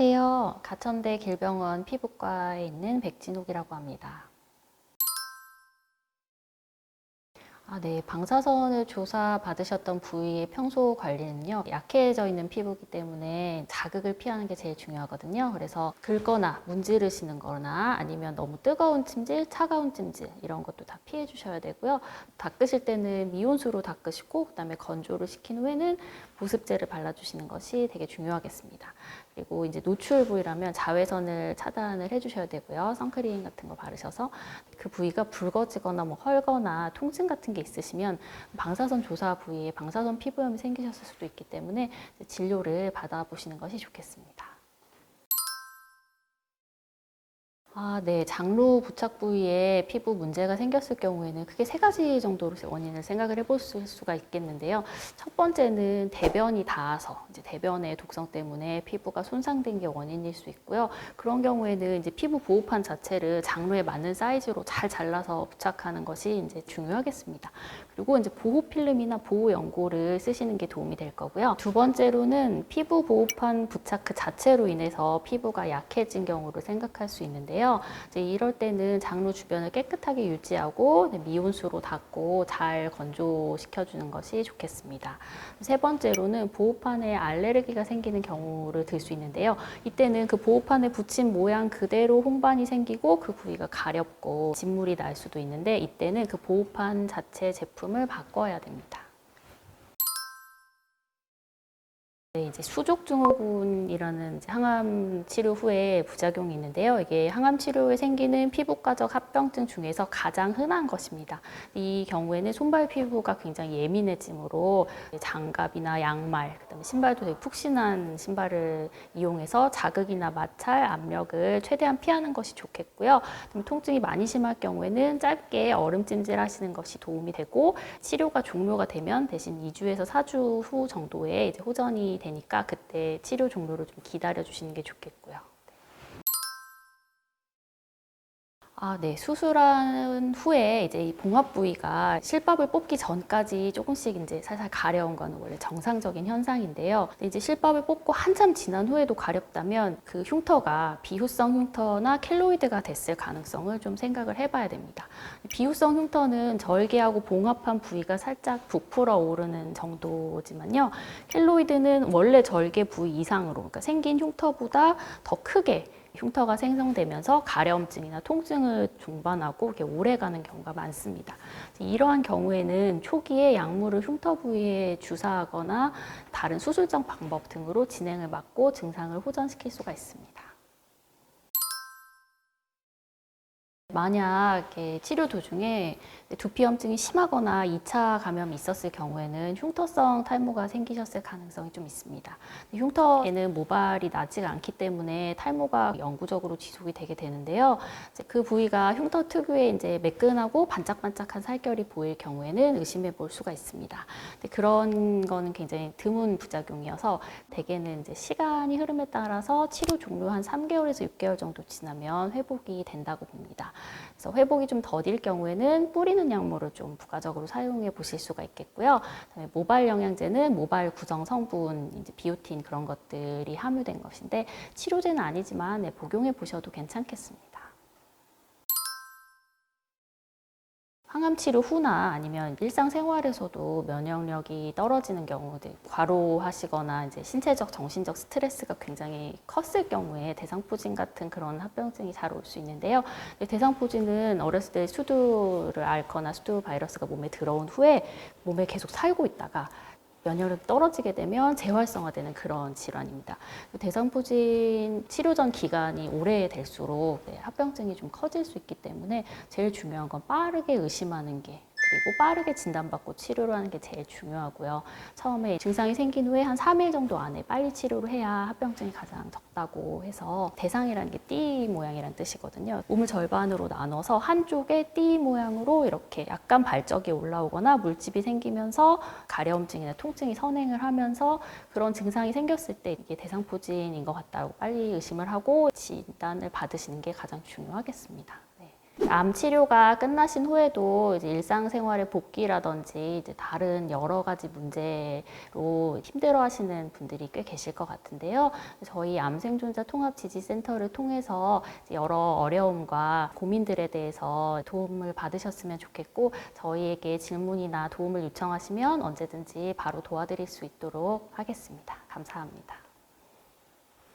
안녕하세요. 가천대 길병원 피부과에 있는 백진옥이라고 합니다. 아, 네. 방사선을 조사 받으셨던 부위의 평소 관리는요, 약해져 있는 피부이기 때문에 자극을 피하는 게 제일 중요하거든요. 그래서 긁거나 문지르시는 거나 아니면 너무 뜨거운 찜질, 차가운 찜질 이런 것도 다 피해 주셔야 되고요. 닦으실 때는 미온수로 닦으시고, 그 다음에 건조를 시킨 후에는 보습제를 발라주시는 것이 되게 중요하겠습니다. 그리고 이제 노출 부위라면 자외선을 차단을 해주셔야 되고요. 선크림 같은 거 바르셔서 그 부위가 붉어지거나 뭐 헐거나 통증 같은 게 있으시면 방사선 조사 부위에 방사선 피부염이 생기셨을 수도 있기 때문에 진료를 받아보시는 것이 좋겠습니다. 아, 네. 장로 부착 부위에 피부 문제가 생겼을 경우에는 크게 세 가지 정도로 원인을 생각을 해볼 수- 수가 있겠는데요. 첫 번째는 대변이 닿아서 이제 대변의 독성 때문에 피부가 손상된 게 원인일 수 있고요. 그런 경우에는 이제 피부 보호판 자체를 장로에 맞는 사이즈로 잘 잘라서 부착하는 것이 이제 중요하겠습니다. 그리고 이제 보호 필름이나 보호 연고를 쓰시는 게 도움이 될 거고요. 두 번째로는 피부 보호판 부착 그 자체로 인해서 피부가 약해진 경우를 생각할 수 있는데요. 이제 이럴 때는 장로 주변을 깨끗하게 유지하고 네, 미온수로 닦고 잘 건조시켜 주는 것이 좋겠습니다. 세 번째로는 보호판에 알레르기가 생기는 경우를 들 수 있는데요. 이때는 그 보호판에 붙인 모양 그대로 홍반이 생기고 그 부위가 가렵고 진물이 날 수도 있는데 이때는 그 보호판 자체 제품을 바꿔야 됩니다. 이제 수족 증후군이라는 이제 항암 치료 후에 부작용이 있는데요. 이게 항암 치료 에 생기는 피부과적 합병증 중에서 가장 흔한 것입니다. 이 경우에는 손발 피부가 굉장히 예민해지므로 장갑이나 양말, 그다음에 신발도 되게 푹신한 신발을 이용해서 자극이나 마찰, 압력을 최대한 피하는 것이 좋겠고요. 그다음에 통증이 많이 심할 경우에는 짧게 얼음 찜질 하시는 것이 도움이 되고 치료가 종료가 되면 대신 2주에서 4주 후 정도에 이제 호전이 되니까 그때 치료 종료를 좀 기다려 주시는 게 좋겠고요. 아, 네. 수술한 후에 이제 이 봉합 부위가 실밥을 뽑기 전까지 조금씩 이제 살살 가려운 거는 원래 정상적인 현상인데요. 이제 실밥을 뽑고 한참 지난 후에도 가렵다면 그 흉터가 비후성 흉터나 켈로이드가 됐을 가능성을 좀 생각을 해봐야 됩니다. 비후성 흉터는 절개하고 봉합한 부위가 살짝 부풀어 오르는 정도지만요. 켈로이드는 원래 절개 부위 이상으로, 그러니까 생긴 흉터보다 더 크게 흉터가 생성되면서 가려움증이나 통증을 동반하고 이렇게 오래가는 경우가 많습니다. 이러한 경우에는 초기에 약물을 흉터 부위에 주사하거나 다른 수술적 방법 등으로 진행을 막고 증상을 호전시킬 수가 있습니다. 만약 치료 도중에 두피염증이 심하거나 2차 감염이 있었을 경우에는 흉터성 탈모가 생기셨을 가능성이 좀 있습니다. 흉터에는 모발이 나지가 않기 때문에 탈모가 영구적으로 지속이 되게 되는데요. 그 부위가 흉터 특유의 이제 매끈하고 반짝반짝한 살결이 보일 경우에는 의심해 볼 수가 있습니다. 그런 거는 굉장히 드문 부작용이어서 대개는 이제 시간이 흐름에 따라서 치료 종료 한 3개월에서 6개월 정도 지나면 회복이 된다고 봅니다. 그래서 회복이 좀 더딜 경우에는 뿌리는 약물을 좀 부가적으로 사용해 보실 수가 있겠고요. 그다음에 모발 영양제는 모발 구성 성분, 이제 비오틴 그런 것들이 함유된 것인데 치료제는 아니지만 네, 복용해 보셔도 괜찮겠습니다. 항암 치료 후나 아니면 일상생활에서도 면역력이 떨어지는 경우들, 과로하시거나 이제 신체적, 정신적 스트레스가 굉장히 컸을 경우에 대상포진 같은 그런 합병증이 잘 올 수 있는데요. 대상포진은 어렸을 때 수두를 앓거나 수두 바이러스가 몸에 들어온 후에 몸에 계속 살고 있다가 면역력이 떨어지게 되면 재활성화되는 그런 질환입니다. 대상포진 치료 전 기간이 오래될수록 네, 합병증이 좀 커질 수 있기 때문에 제일 중요한 건 빠르게 의심하는 게 그리고 빠르게 진단받고 치료를 하는 게 제일 중요하고요. 처음에 증상이 생긴 후에 한 3일 정도 안에 빨리 치료를 해야 합병증이 가장 적다고 해서 대상이라는 게 띠 모양이라는 뜻이거든요. 몸을 절반으로 나눠서 한쪽에 띠 모양으로 이렇게 약간 발적이 올라오거나 물집이 생기면서 가려움증이나 통증이 선행을 하면서 그런 증상이 생겼을 때 이게 대상포진인 것 같다고 빨리 의심을 하고 진단을 받으시는 게 가장 중요하겠습니다. 네. 암 치료가 끝나신 후에도 이제 일상생활의 복귀라든지 이제 다른 여러 가지 문제로 힘들어 하시는 분들이 꽤 계실 것 같은데요. 저희 암생존자 통합지지센터를 통해서 여러 어려움과 고민들에 대해서 도움을 받으셨으면 좋겠고 저희에게 질문이나 도움을 요청하시면 언제든지 바로 도와드릴 수 있도록 하겠습니다. 감사합니다.